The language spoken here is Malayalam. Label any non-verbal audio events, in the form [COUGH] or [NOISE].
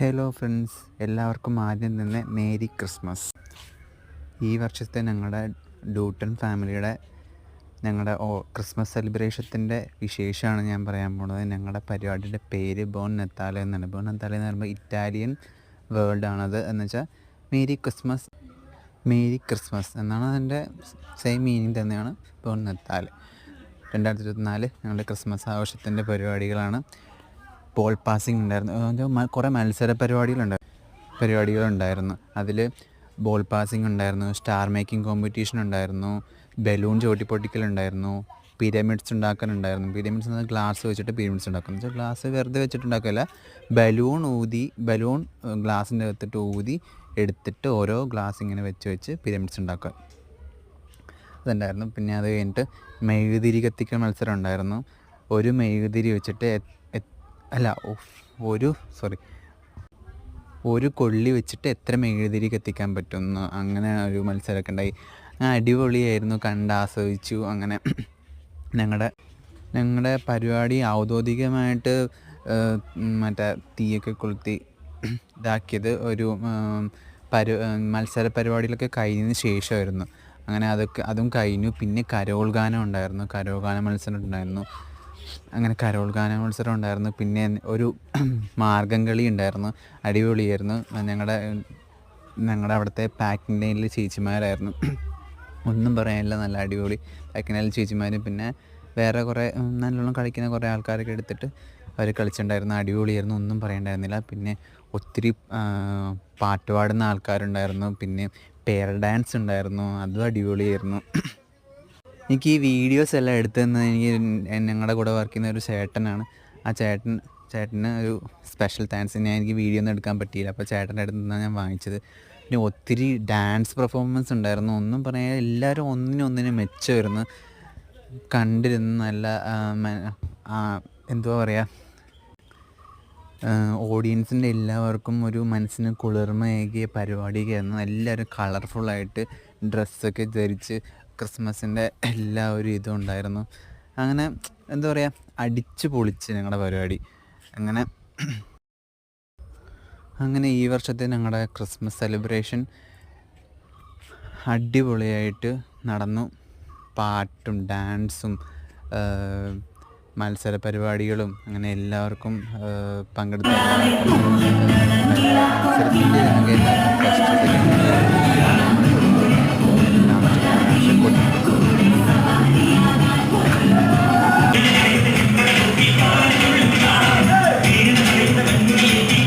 ഹലോ ഫ്രണ്ട്സ് എല്ലാവർക്കും ആദ്യം തന്നെ മേരി ക്രിസ്മസ്. ഈ വർഷത്തെ ഞങ്ങളുടെ ഡൂട്ടൺ ഫാമിലിയുടെ ഞങ്ങളുടെ ഓ ക്രിസ്മസ് സെലിബ്രേഷത്തിന്റെ വിശേഷമാണ് ഞാൻ പറയാൻ പോകുന്നത്. ഞങ്ങളുടെ പരിപാടിയുടെ പേര് ബോൺ നെത്താല എന്നാണ്. ബോൺ നെത്താല എന്ന് പറയുമ്പോൾ ഇറ്റാലിയൻ വേൾഡാണത് എന്ന് വെച്ചാൽ മേരി ക്രിസ്മസ് മേരി ക്രിസ്മസ് എന്നാണ് അതിന്റെ സെയിം മീനിങ് തന്നെയാണ് ബോൺ നെത്താൽ രണ്ടായിരത്തി ഇരുപത്തിനാല് ഞങ്ങളുടെ ക്രിസ്മസ് ആഘോഷത്തിന്റെ പരിപാടികളാണ്. ബോൾ പാസിംഗ് ഉണ്ടായിരുന്നു. കുറേ മത്സര പരിപാടികളുണ്ടായിരുന്നു പരിപാടികളുണ്ടായിരുന്നു. അതിൽ ബോൾ പാസിംഗ് ഉണ്ടായിരുന്നു സ്റ്റാർ മേക്കിംഗ് കോമ്പറ്റീഷൻ ഉണ്ടായിരുന്നു ബലൂൺ ചോട്ടിപ്പൊട്ടിക്കലുണ്ടായിരുന്നു പിരമിഡ്സ് ഉണ്ടാക്കാനുണ്ടായിരുന്നു പിരമിഡ്സ് എന്നാൽ ഗ്ലാസ് വെച്ചിട്ട് പിരമിഡ്സ് ഉണ്ടാക്കുന്നു. വെച്ചാൽ ഗ്ലാസ് വെറുതെ വെച്ചിട്ട് ഉണ്ടാക്കില്ല ബലൂൺ ഊതി ബലൂൺ ഗ്ലാസിന്റെ അകത്തിട്ട് ഊതി എടുത്തിട്ട് ഓരോ ഗ്ലാസ് ഇങ്ങനെ വെച്ച് വെച്ച് പിരമിഡ്സ് ഉണ്ടാക്കുക. അതുണ്ടായിരുന്നു. പിന്നെ അത് കഴിഞ്ഞിട്ട് മെഴുകുതിരി കത്തിക്കൽ മത്സരം ഉണ്ടായിരുന്നു. ഒരു മെഴുകുതിരി വെച്ചിട്ട് അല്ല ഒരു സോറി ഒരു കൊള്ളി വെച്ചിട്ട് എത്ര മെഴുതിരി കത്തിക്കാൻ പറ്റുമെന്ന് അങ്ങനെ ഒരു മത്സരമൊക്കെ ഉണ്ടായി. അടിപൊളിയായിരുന്നു കണ്ട് ആസ്വദിച്ചു. അങ്ങനെ ഞങ്ങളുടെ ഞങ്ങളുടെ പരിപാടി ഔദ്യോഗികമായിട്ട് മറ്റേ തീയൊക്കെ കൊളുത്തി ഇതാക്കിയത് ഒരു പരു മത്സര പരിപാടിയിലൊക്കെ കഴിഞ്ഞതിന് ശേഷമായിരുന്നു. അങ്ങനെ അതൊക്കെ അതും കഴിഞ്ഞു. പിന്നെ കരോൾ ഗാനം ഉണ്ടായിരുന്നു. കരോൾ ഗാന മത്സരം ഉണ്ടായിരുന്നു. അങ്ങനെ കരോൾ ഗാന മത്സരം ഉണ്ടായിരുന്നു. പിന്നെ ഒരു [CLEARS THROAT] മാർഗം കളി ഉണ്ടായിരുന്നു. അടിപൊളിയായിരുന്നു. ഞങ്ങളുടെ ഞങ്ങളുടെ അവിടുത്തെ പാക്കിംഗ് ലൈനിൽ ചേച്ചിമാരായിരുന്നു. [CLEARS THROAT] ഒന്നും പറയാനില്ല. നല്ല അടിപൊളി പാക്കിംഗ് ലൈനിൽ ചേച്ചിമാരും. പിന്നെ വേറെ കുറേ നല്ലോണം കളിക്കുന്ന കുറേ ആൾക്കാരൊക്കെ എടുത്തിട്ട് അവർ കളിച്ചിട്ടുണ്ടായിരുന്നു. അടിപൊളിയായിരുന്നു. ഒന്നും പറയണ്ടായിരുന്നില്ല. പിന്നെ ഒത്തിരി പാട്ടുപാടുന്ന പാട്ട് പാടുന്ന ആൾക്കാരുണ്ടായിരുന്നു. പിന്നെ പേർ ഡാൻസ് ഉണ്ടായിരുന്നു. അതും അടിപൊളിയായിരുന്നു. [CLEARS THROAT] എനിക്ക് ഈ വീഡിയോസ് എല്ലാം എടുത്തു തന്നത് എനിക്ക് ഞങ്ങളുടെ കൂടെ വർക്ക് ചെയ്യുന്ന ഒരു ചേട്ടനാണ്. ആ ചേട്ടൻ ചേട്ടന് ഒരു സ്പെഷ്യൽ താങ്ക്സ് ഞാൻ എനിക്ക് വീഡിയോ ഒന്നും എടുക്കാൻ പറ്റിയില്ല. അപ്പോൾ ചേട്ടന്റെ അടുത്ത് നിന്നാണ് ഞാൻ വാങ്ങിച്ചത്. പിന്നെ ഒത്തിരി ഡാൻസ് പെർഫോമൻസ് ഉണ്ടായിരുന്നു. ഒന്നും പറയാൻ എല്ലാവരും ഒന്നിനൊന്നിനും മെച്ചമായിരുന്നു. കണ്ടിരുന്ന നല്ല എന്തുവാ പറയുക ഓഡിയൻസിന്റെ എല്ലാവർക്കും ഒരു മനസ്സിന് കുളിർമയേകിയ പരിപാടിയൊക്കെയായിരുന്നു. എല്ലാവരും കളർഫുള്ളായിട്ട് ഡ്രസ്സൊക്കെ ധരിച്ച് ക്രിസ്മസിന്റെ എല്ലാ ഒരു ഇതും ഉണ്ടായിരുന്നു. അങ്ങനെ എന്താ പറയുക അടിച്ച് പൊളിച്ച് ഞങ്ങളുടെ പരിപാടി. അങ്ങനെ അങ്ങനെ ഈ വർഷത്തെ ഞങ്ങളുടെ ക്രിസ്മസ് സെലിബ്രേഷൻ അടിപൊളിയായിട്ട് നടന്നു. പാട്ടും ഡാൻസും മത്സര പരിപാടികളും അങ്ങനെ എല്ലാവർക്കും പങ്കെടുത്തു മത്സരത്തിന്റെ എല്ലാവർക്കും